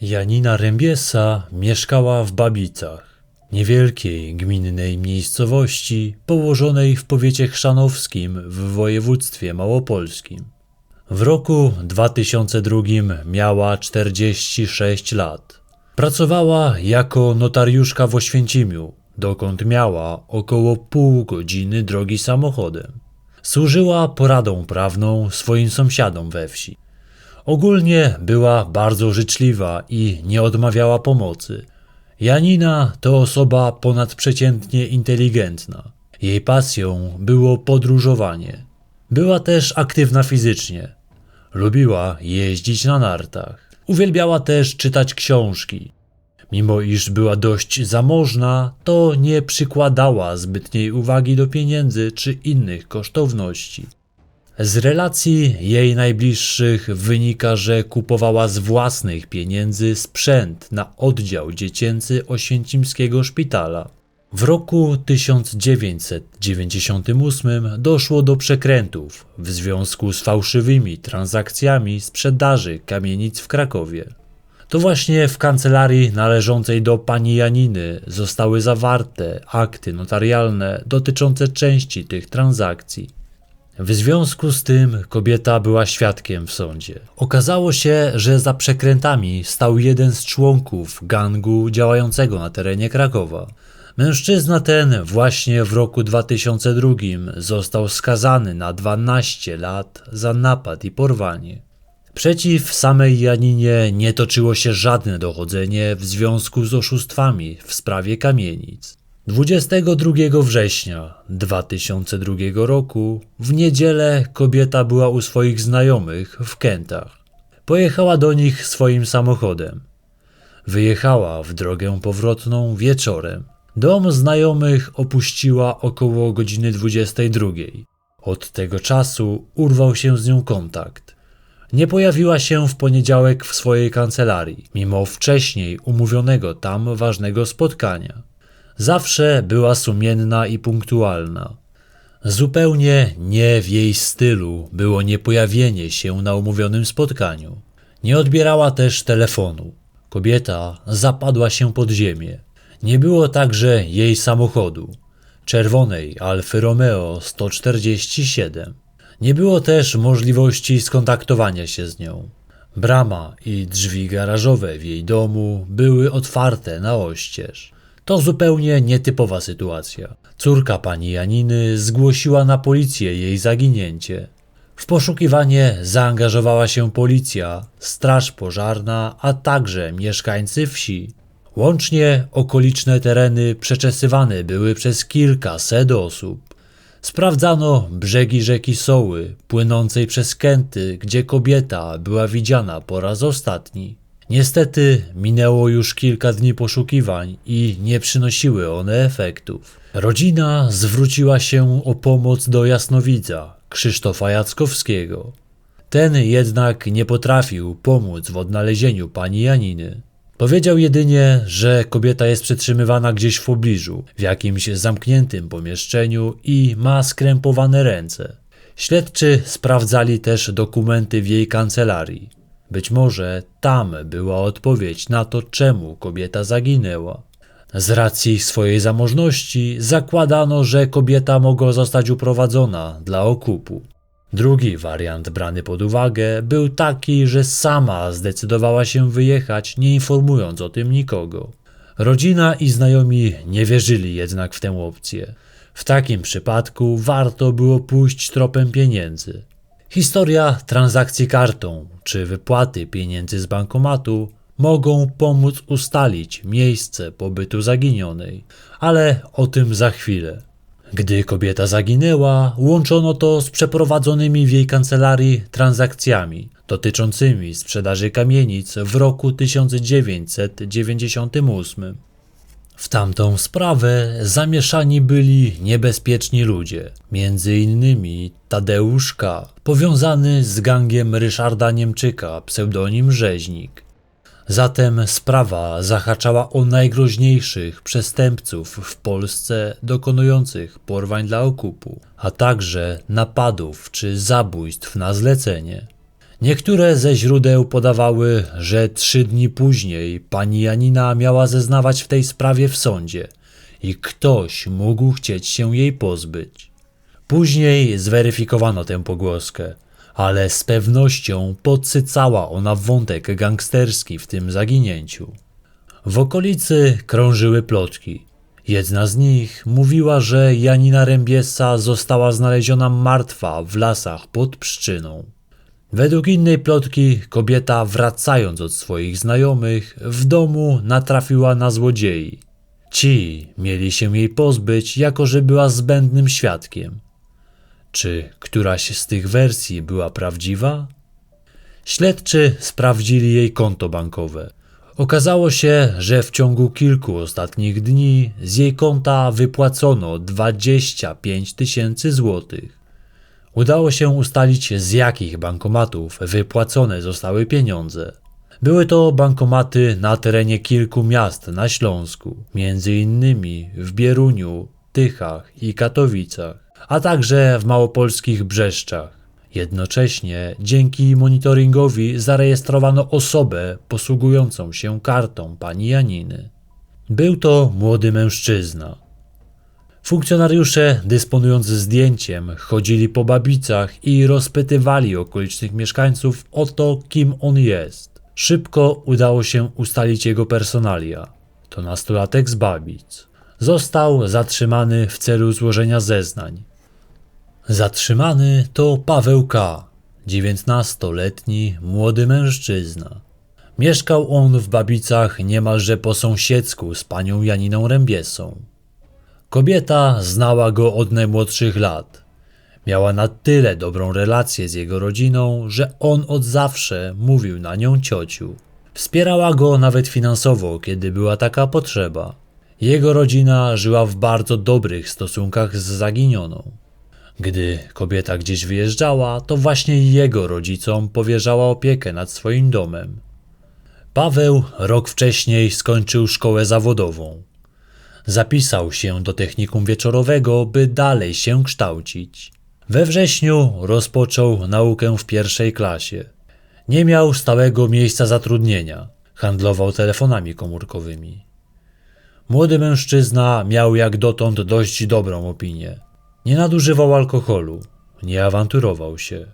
Janina Rębiesa mieszkała w Babicach, niewielkiej gminnej miejscowości położonej w powiecie chrzanowskim w województwie małopolskim. W roku 2002 miała 46 lat. Pracowała jako notariuszka w Oświęcimiu, dokąd miała około pół godziny drogi samochodem. Służyła poradą prawną swoim sąsiadom we wsi. Ogólnie była bardzo życzliwa i nie odmawiała pomocy. Janina to osoba ponadprzeciętnie inteligentna. Jej pasją było podróżowanie. Była też aktywna fizycznie. Lubiła jeździć na nartach. Uwielbiała też czytać książki. Mimo iż była dość zamożna, to nie przykładała zbytniej uwagi do pieniędzy czy innych kosztowności. Z relacji jej najbliższych wynika, że kupowała z własnych pieniędzy sprzęt na oddział dziecięcy Oświęcimskiego Szpitala. W roku 1998 doszło do przekrętów w związku z fałszywymi transakcjami sprzedaży kamienic w Krakowie. To właśnie w kancelarii należącej do pani Janiny zostały zawarte akty notarialne dotyczące części tych transakcji. W związku z tym kobieta była świadkiem w sądzie. Okazało się, że za przekrętami stał jeden z członków gangu działającego na terenie Krakowa. Mężczyzna ten właśnie w roku 2002 został skazany na 12 lat za napad i porwanie. Przeciw samej Janinie nie toczyło się żadne dochodzenie w związku z oszustwami w sprawie kamienic. 22 września 2002 roku w niedzielę kobieta była u swoich znajomych w Kętach. Pojechała do nich swoim samochodem. Wyjechała w drogę powrotną wieczorem. Dom znajomych opuściła około godziny 22. Od tego czasu urwał się z nią kontakt. Nie pojawiła się w poniedziałek w swojej kancelarii, mimo wcześniej umówionego tam ważnego spotkania. Zawsze była sumienna i punktualna. Zupełnie nie w jej stylu było niepojawienie się na umówionym spotkaniu. Nie odbierała też telefonu. Kobieta zapadła się pod ziemię. Nie było także jej samochodu, czerwonej Alfy Romeo 147. Nie było też możliwości skontaktowania się z nią. Brama i drzwi garażowe w jej domu były otwarte na oścież. To zupełnie nietypowa sytuacja. Córka pani Janiny zgłosiła na policję jej zaginięcie. W poszukiwanie zaangażowała się policja, straż pożarna, a także mieszkańcy wsi. Łącznie okoliczne tereny przeczesywane były przez kilkaset osób. Sprawdzano brzegi rzeki Soły, płynącej przez Kęty, gdzie kobieta była widziana po raz ostatni. Niestety minęło już kilka dni poszukiwań i nie przynosiły one efektów. Rodzina zwróciła się o pomoc do jasnowidza Krzysztofa Jackowskiego. Ten jednak nie potrafił pomóc w odnalezieniu pani Janiny. Powiedział jedynie, że kobieta jest przetrzymywana gdzieś w pobliżu, w jakimś zamkniętym pomieszczeniu i ma skrępowane ręce. Śledczy sprawdzali też dokumenty w jej kancelarii. Być może tam była odpowiedź na to, czemu kobieta zaginęła. Z racji swojej zamożności zakładano, że kobieta mogła zostać uprowadzona dla okupu. Drugi wariant brany pod uwagę był taki, że sama zdecydowała się wyjechać, nie informując o tym nikogo. Rodzina i znajomi nie wierzyli jednak w tę opcję. W takim przypadku warto było pójść tropem pieniędzy. Historia transakcji kartą czy wypłaty pieniędzy z bankomatu mogą pomóc ustalić miejsce pobytu zaginionej, ale o tym za chwilę. Gdy kobieta zaginęła, łączono to z przeprowadzonymi w jej kancelarii transakcjami dotyczącymi sprzedaży kamienic w roku 1998. W tamtą sprawę zamieszani byli niebezpieczni ludzie, między innymi Tadeusz K., powiązany z gangiem Ryszarda Niemczyka, pseudonim Rzeźnik. Zatem sprawa zahaczała o najgroźniejszych przestępców w Polsce dokonujących porwań dla okupu, a także napadów czy zabójstw na zlecenie. Niektóre ze źródeł podawały, że trzy dni później pani Janina miała zeznawać w tej sprawie w sądzie i ktoś mógł chcieć się jej pozbyć. Później zweryfikowano tę pogłoskę, ale z pewnością podsycała ona wątek gangsterski w tym zaginięciu. W okolicy krążyły plotki. Jedna z nich mówiła, że Janina Rębiesa została znaleziona martwa w lasach pod Pszczyną. Według innej plotki kobieta wracając od swoich znajomych w domu natrafiła na złodziei. Ci mieli się jej pozbyć, jako że była zbędnym świadkiem. Czy któraś z tych wersji była prawdziwa? Śledczy sprawdzili jej konto bankowe. Okazało się, że w ciągu kilku ostatnich dni z jej konta wypłacono 25 tysięcy złotych. Udało się ustalić, z jakich bankomatów wypłacone zostały pieniądze. Były to bankomaty na terenie kilku miast na Śląsku, między innymi w Bieruniu, Tychach i Katowicach, a także w małopolskich Brzeszczach. Jednocześnie dzięki monitoringowi zarejestrowano osobę posługującą się kartą pani Janiny. Był to młody mężczyzna. Funkcjonariusze, dysponując zdjęciem, chodzili po babicach i rozpytywali okolicznych mieszkańców o to, kim on jest. Szybko udało się ustalić jego personalia. To nastolatek z Babic. Został zatrzymany w celu złożenia zeznań. Zatrzymany to Paweł K., 19-letni młody mężczyzna. Mieszkał on w Babicach niemalże po sąsiedzku z panią Janiną Rębiesą. Kobieta znała go od najmłodszych lat. Miała na tyle dobrą relację z jego rodziną, że on od zawsze mówił na nią ciociu. Wspierała go nawet finansowo, kiedy była taka potrzeba. Jego rodzina żyła w bardzo dobrych stosunkach z zaginioną. Gdy kobieta gdzieś wyjeżdżała, to właśnie jego rodzicom powierzała opiekę nad swoim domem. Paweł rok wcześniej skończył szkołę zawodową. Zapisał się do technikum wieczorowego, by dalej się kształcić. We wrześniu rozpoczął naukę w pierwszej klasie. Nie miał stałego miejsca zatrudnienia. Handlował telefonami komórkowymi. Młody mężczyzna miał jak dotąd dość dobrą opinię. Nie nadużywał alkoholu, nie awanturował się.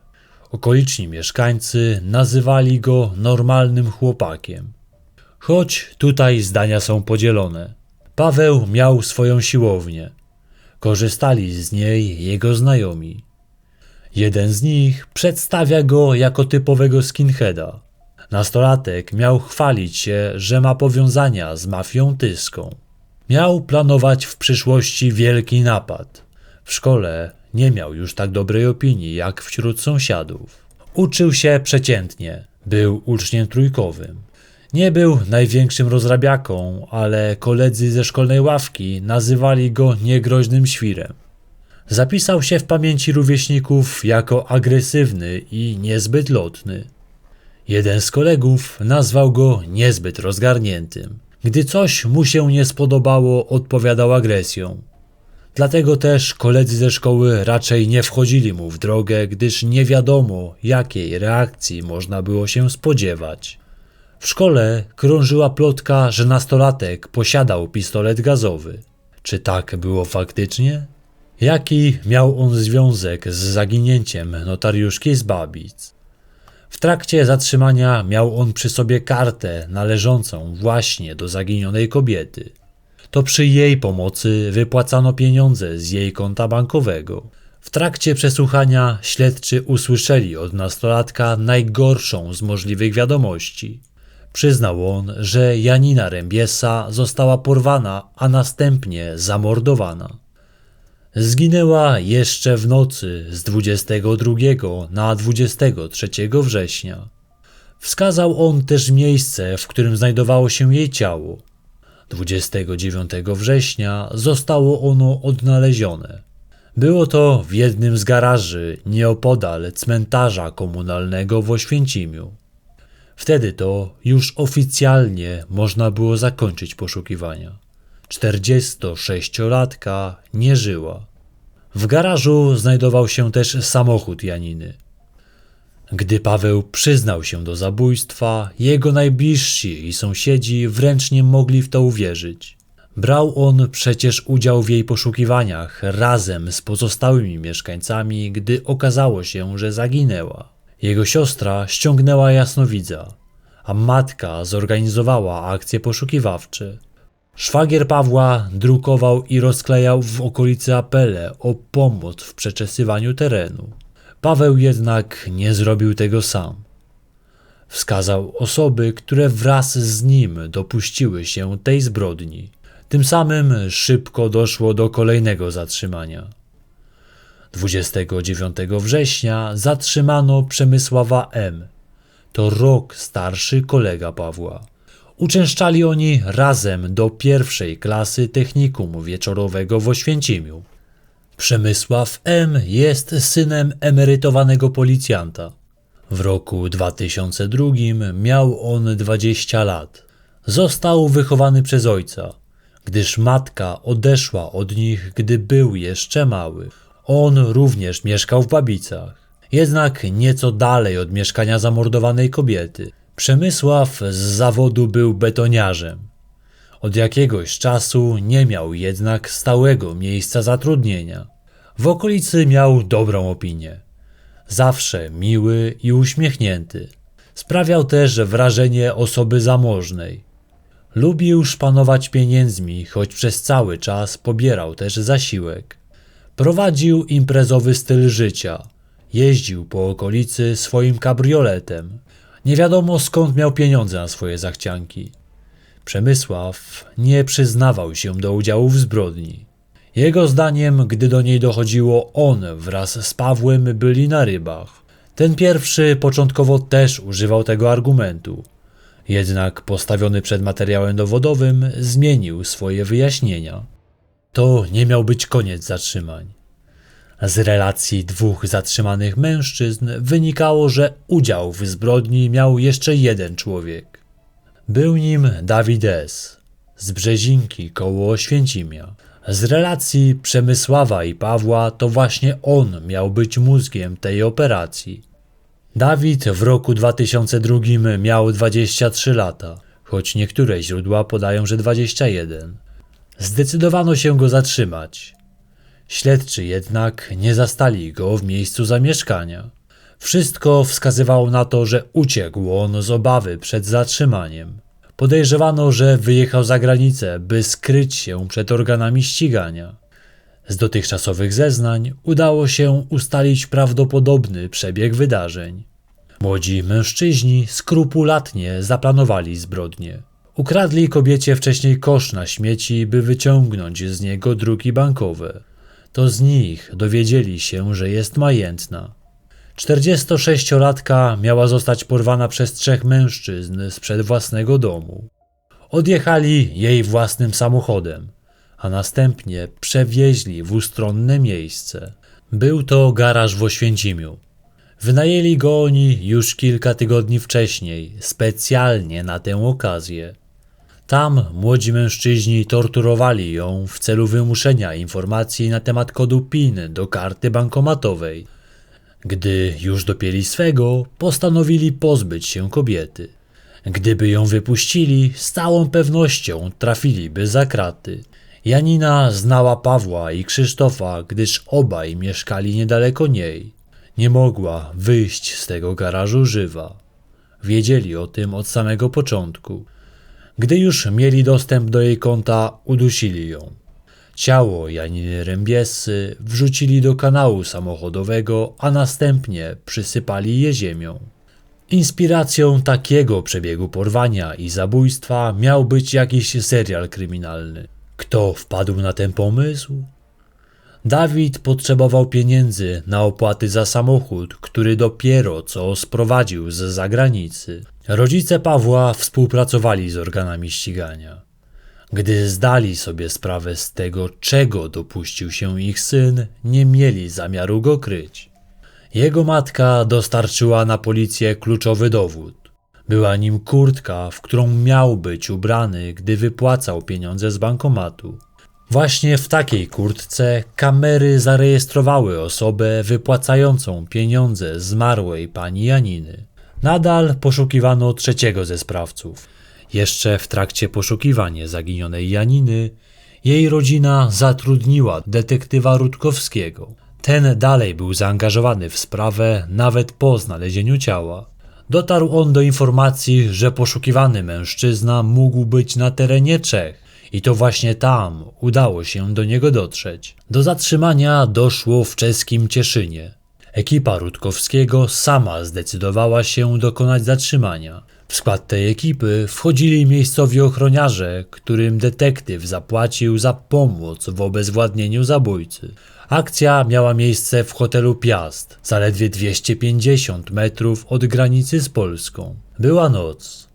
Okoliczni mieszkańcy nazywali go normalnym chłopakiem. Choć tutaj zdania są podzielone. Paweł miał swoją siłownię. Korzystali z niej jego znajomi. Jeden z nich przedstawia go jako typowego skinheada. Nastolatek miał chwalić się, że ma powiązania z mafią tyską. Miał planować w przyszłości wielki napad. W szkole nie miał już tak dobrej opinii jak wśród sąsiadów. Uczył się przeciętnie, był uczniem trójkowym. Nie był największym rozrabiaką, ale koledzy ze szkolnej ławki nazywali go niegroźnym świrem. Zapisał się w pamięci rówieśników jako agresywny i niezbyt lotny. Jeden z kolegów nazwał go niezbyt rozgarniętym. Gdy coś mu się nie spodobało, odpowiadał agresją. Dlatego też koledzy ze szkoły raczej nie wchodzili mu w drogę, gdyż nie wiadomo, jakiej reakcji można było się spodziewać. W szkole krążyła plotka, że nastolatek posiadał pistolet gazowy. Czy tak było faktycznie? Jaki miał on związek z zaginięciem notariuszki z Babic? W trakcie zatrzymania miał on przy sobie kartę należącą właśnie do zaginionej kobiety. To przy jej pomocy wypłacano pieniądze z jej konta bankowego. W trakcie przesłuchania śledczy usłyszeli od nastolatka najgorszą z możliwych wiadomości. Przyznał on, że Janina Rębiesa została porwana, a następnie zamordowana. Zginęła jeszcze w nocy z 22 na 23 września. Wskazał on też miejsce, w którym znajdowało się jej ciało. 29 września zostało ono odnalezione. Było to w jednym z garaży nieopodal cmentarza komunalnego w Oświęcimiu. Wtedy to już oficjalnie można było zakończyć poszukiwania. 46-latka nie żyła. W garażu znajdował się też samochód Janiny. Gdy Paweł przyznał się do zabójstwa, jego najbliżsi i sąsiedzi wręcz nie mogli w to uwierzyć. Brał on przecież udział w jej poszukiwaniach razem z pozostałymi mieszkańcami, gdy okazało się, że zaginęła. Jego siostra ściągnęła jasnowidza, a matka zorganizowała akcje poszukiwawcze. Szwagier Pawła drukował i rozklejał w okolicy apele o pomoc w przeczesywaniu terenu. Paweł jednak nie zrobił tego sam. Wskazał osoby, które wraz z nim dopuściły się tej zbrodni. Tym samym szybko doszło do kolejnego zatrzymania. 29 września zatrzymano Przemysława M. To rok starszy kolega Pawła. Uczęszczali oni razem do pierwszej klasy technikum wieczorowego w Oświęcimiu. Przemysław M. jest synem emerytowanego policjanta. W roku 2002 miał on 20 lat. Został wychowany przez ojca, gdyż matka odeszła od nich, gdy był jeszcze mały. On również mieszkał w Babicach, jednak nieco dalej od mieszkania zamordowanej kobiety. Przemysław z zawodu był betoniarzem. Od jakiegoś czasu nie miał jednak stałego miejsca zatrudnienia. W okolicy miał dobrą opinię. Zawsze miły i uśmiechnięty. Sprawiał też wrażenie osoby zamożnej. Lubił szpanować pieniędzmi, choć przez cały czas pobierał też zasiłek. Prowadził imprezowy styl życia. Jeździł po okolicy swoim kabrioletem. Nie wiadomo skąd miał pieniądze na swoje zachcianki. Przemysław nie przyznawał się do udziału w zbrodni. Jego zdaniem, gdy do niej dochodziło, on wraz z Pawłem byli na rybach. Ten pierwszy początkowo też używał tego argumentu. Jednak postawiony przed materiałem dowodowym zmienił swoje wyjaśnienia. To nie miał być koniec zatrzymań. Z relacji dwóch zatrzymanych mężczyzn wynikało, że udział w zbrodni miał jeszcze jeden człowiek. Był nim Dawid S. z Brzezinki koło Oświęcimia. Z relacji Przemysława i Pawła to właśnie on miał być mózgiem tej operacji. Dawid w roku 2002 miał 23 lata, choć niektóre źródła podają, że 21. Zdecydowano się go zatrzymać. Śledczy jednak nie zastali go w miejscu zamieszkania. Wszystko wskazywało na to, że uciekł on z obawy przed zatrzymaniem. Podejrzewano, że wyjechał za granicę, by skryć się przed organami ścigania. Z dotychczasowych zeznań udało się ustalić prawdopodobny przebieg wydarzeń. Młodzi mężczyźni skrupulatnie zaplanowali zbrodnię. Ukradli kobiecie wcześniej kosz na śmieci, by wyciągnąć z niego druki bankowe. To z nich dowiedzieli się, że jest majętna. 46-latka miała zostać porwana przez trzech mężczyzn sprzed własnego domu. Odjechali jej własnym samochodem, a następnie przewieźli w ustronne miejsce. Był to garaż w Oświęcimiu. Wynajęli go oni już kilka tygodni wcześniej, specjalnie na tę okazję. Tam młodzi mężczyźni torturowali ją w celu wymuszenia informacji na temat kodu PIN do karty bankomatowej. Gdy już dopięli swego, postanowili pozbyć się kobiety. Gdyby ją wypuścili, z całą pewnością trafiliby za kraty. Janina znała Pawła i Krzysztofa, gdyż obaj mieszkali niedaleko niej. Nie mogła wyjść z tego garażu żywa. Wiedzieli o tym od samego początku. Gdy już mieli dostęp do jej konta, udusili ją. Ciało Janiny Rębiesy wrzucili do kanału samochodowego, a następnie przysypali je ziemią. Inspiracją takiego przebiegu porwania i zabójstwa miał być jakiś serial kryminalny. Kto wpadł na ten pomysł? Dawid potrzebował pieniędzy na opłaty za samochód, który dopiero co sprowadził z zagranicy. Rodzice Pawła współpracowali z organami ścigania. Gdy zdali sobie sprawę z tego, czego dopuścił się ich syn, nie mieli zamiaru go kryć. Jego matka dostarczyła na policję kluczowy dowód. Była nim kurtka, w którą miał być ubrany, gdy wypłacał pieniądze z bankomatu. Właśnie w takiej kurtce kamery zarejestrowały osobę wypłacającą pieniądze zmarłej pani Janiny. Nadal poszukiwano trzeciego ze sprawców. Jeszcze w trakcie poszukiwania zaginionej Janiny, jej rodzina zatrudniła detektywa Rutkowskiego. Ten dalej był zaangażowany w sprawę nawet po znalezieniu ciała. Dotarł on do informacji, że poszukiwany mężczyzna mógł być na terenie Czech i to właśnie tam udało się do niego dotrzeć. Do zatrzymania doszło w czeskim Cieszynie. Ekipa Rutkowskiego sama zdecydowała się dokonać zatrzymania. W skład tej ekipy wchodzili miejscowi ochroniarze, którym detektyw zapłacił za pomoc w obezwładnieniu zabójcy. Akcja miała miejsce w hotelu Piast, zaledwie 250 metrów od granicy z Polską. Była noc.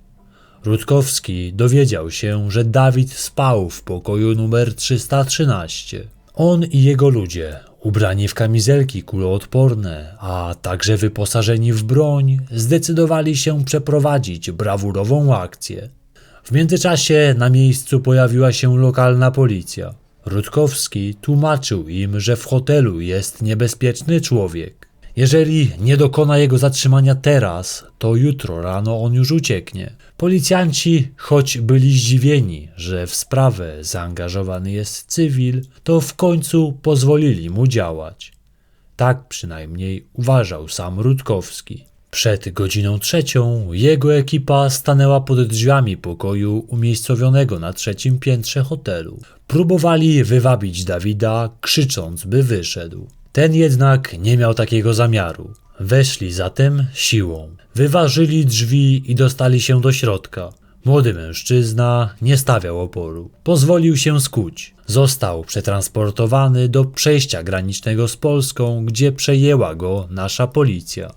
Rutkowski dowiedział się, że Dawid spał w pokoju numer 313. On i jego ludzie, ubrani w kamizelki kuloodporne, a także wyposażeni w broń, zdecydowali się przeprowadzić brawurową akcję. W międzyczasie na miejscu pojawiła się lokalna policja. Rutkowski tłumaczył im, że w hotelu jest niebezpieczny człowiek. Jeżeli nie dokona jego zatrzymania teraz, to jutro rano on już ucieknie. Policjanci, choć byli zdziwieni, że w sprawę zaangażowany jest cywil, to w końcu pozwolili mu działać. Tak przynajmniej uważał sam Rutkowski. Przed godziną trzecią jego ekipa stanęła pod drzwiami pokoju umiejscowionego na trzecim piętrze hotelu. Próbowali wywabić Dawida, krzycząc, by wyszedł. Ten jednak nie miał takiego zamiaru. Weszli zatem siłą. Wyważyli drzwi i dostali się do środka. Młody mężczyzna nie stawiał oporu. Pozwolił się skuć. Został przetransportowany do przejścia granicznego z Polską, gdzie przejęła go nasza policja.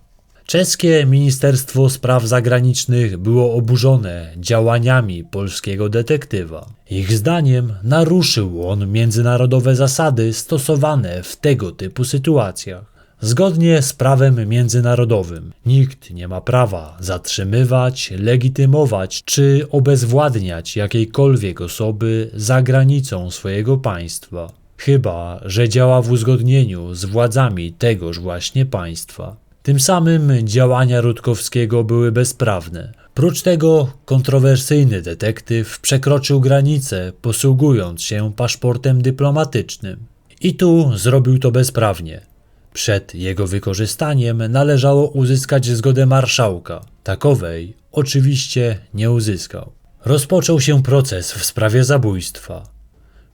Czeskie Ministerstwo Spraw Zagranicznych było oburzone działaniami polskiego detektywa. Ich zdaniem naruszył on międzynarodowe zasady stosowane w tego typu sytuacjach. Zgodnie z prawem międzynarodowym nikt nie ma prawa zatrzymywać, legitymować czy obezwładniać jakiejkolwiek osoby za granicą swojego państwa, chyba że działa w uzgodnieniu z władzami tegoż właśnie państwa. Tym samym działania Rutkowskiego były bezprawne. Prócz tego kontrowersyjny detektyw przekroczył granicę, posługując się paszportem dyplomatycznym. I tu zrobił to bezprawnie. Przed jego wykorzystaniem należało uzyskać zgodę marszałka. Takowej oczywiście nie uzyskał. Rozpoczął się proces w sprawie zabójstwa.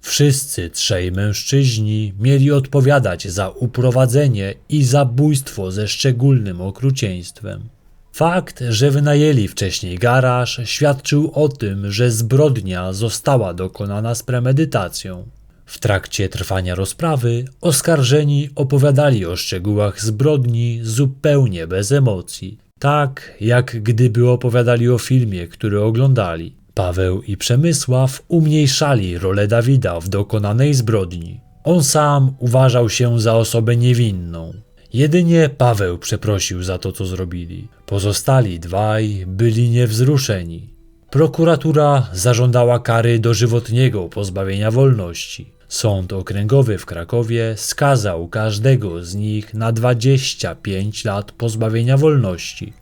Wszyscy trzej mężczyźni mieli odpowiadać za uprowadzenie i zabójstwo ze szczególnym okrucieństwem. Fakt, że wynajęli wcześniej garaż, świadczył o tym, że zbrodnia została dokonana z premedytacją. W trakcie trwania rozprawy oskarżeni opowiadali o szczegółach zbrodni zupełnie bez emocji, tak jak gdyby opowiadali o filmie, który oglądali. Paweł i Przemysław umniejszali rolę Dawida w dokonanej zbrodni. On sam uważał się za osobę niewinną. Jedynie Paweł przeprosił za to, co zrobili. Pozostali dwaj byli niewzruszeni. Prokuratura zażądała kary dożywotniego pozbawienia wolności. Sąd okręgowy w Krakowie skazał każdego z nich na 25 lat pozbawienia wolności.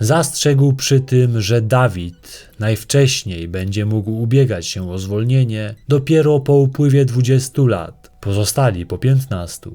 Zastrzegł przy tym, że Dawid najwcześniej będzie mógł ubiegać się o zwolnienie dopiero po upływie 20 lat, pozostali po 15.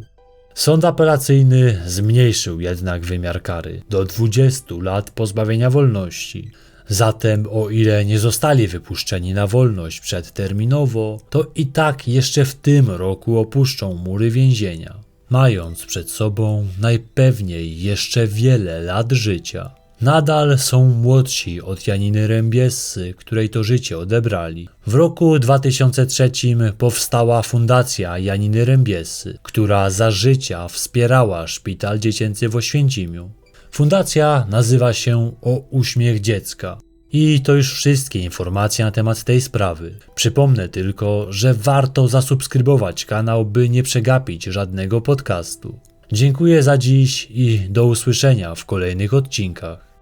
Sąd apelacyjny zmniejszył jednak wymiar kary do 20 lat pozbawienia wolności. Zatem, o ile nie zostali wypuszczeni na wolność przedterminowo, to i tak jeszcze w tym roku opuszczą mury więzienia, mając przed sobą najpewniej jeszcze wiele lat życia. Nadal są młodsi od Janiny Rębiesy, której to życie odebrali. W roku 2003 powstała Fundacja Janiny Rębiesy, która za życia wspierała Szpital Dziecięcy w Oświęcimiu. Fundacja nazywa się O Uśmiech Dziecka. I to już wszystkie informacje na temat tej sprawy. Przypomnę tylko, że warto zasubskrybować kanał, by nie przegapić żadnego podcastu. Dziękuję za dziś i do usłyszenia w kolejnych odcinkach.